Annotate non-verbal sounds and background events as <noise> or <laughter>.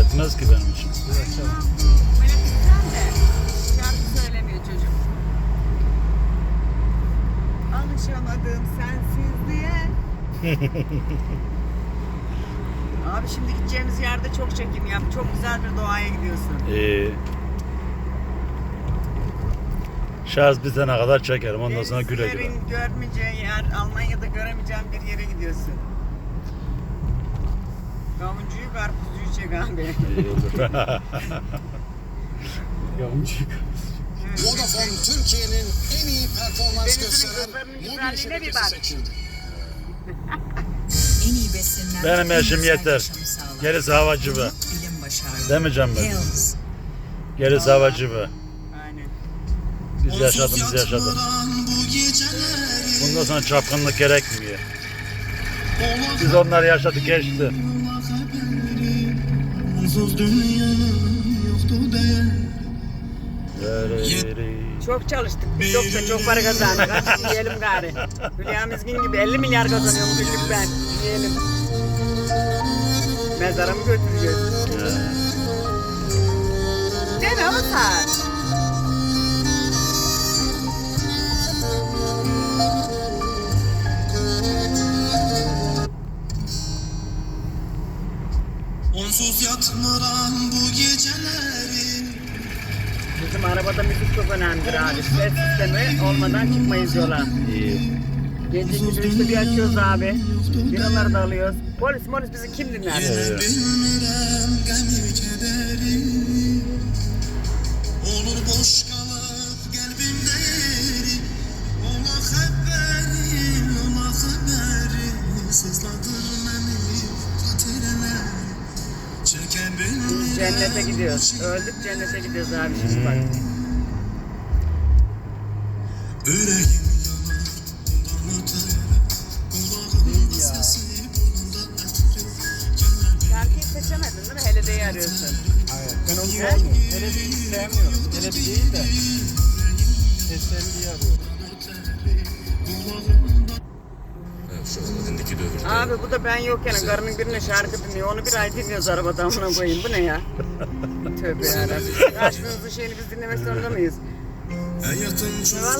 etmez ki benim için. Böyle güzel de şarkı söylemiyor çocuk. Alışamadım sensizliğe. <laughs> Abi şimdi gideceğimiz yerde çok çekim yap. Çok güzel bir doğaya gidiyorsun. Ee, şarj bitene kadar çekerim. Ondan sonra güle güle. Denizlerin görmeyeceği yer, Almanya'da göremeyeceğim bir yere gidiyorsun. Kavuncuyu, karpuzcuyu çek abi. Olur. <laughs> Evet. Vodafone Türkiye'nin en iyi performans gösteren mobil şebekesi seçildi. En iyi beslenen Benim en yaşım yeter. Gerisi havacı be. Demeyeceğim ben. Gerisi havacı be. Biz yaşadığımız yaşadık. Bundan sonra çapkınlık gerekmiyor. Biz onları yaşadık geçti. Onsuz yoktu. Çok çalıştık. Biz çok da çok para kazandık. Hadi yiyelim gari. Hülya Mizgin gibi 50 milyar kazanıyorum günlük ben. Yiyelim. Mezara mı götüreceğiz? Değil mi Hasan? Onsuz yatmaran bu gecelerin Bizim arabada müzik çok önemlidir abi. Ses sistemi olmadan çıkmayız yola. İyi. Gece işte bir açıyoruz abi. Biraları da alıyoruz. Polis polis bizi kim dinler? Evet. Olur boş kalıp kalbimde yeri Ola haberi, Cennete gidiyoruz. Öldük cennete gidiyoruz abi şimdi bak. Yüreğim Şarkıyı seçemedin değil mi? Heledeyi arıyorsun. Hayır. Ben onu sevmiyorum. Elebiyi sevmiyorum. Elebi değil de teselli arıyorum. Elindeki dövür. Abi bu da ben yokken karının birine şarkı dinliyor. Onu bir ay dinliyoruz arabada amına koyayım. Bu ne ya? Tövbe yarabbim. Aşkınızın şeyini biz dinlemek zorunda mıyız? Hayatın çok Vallahi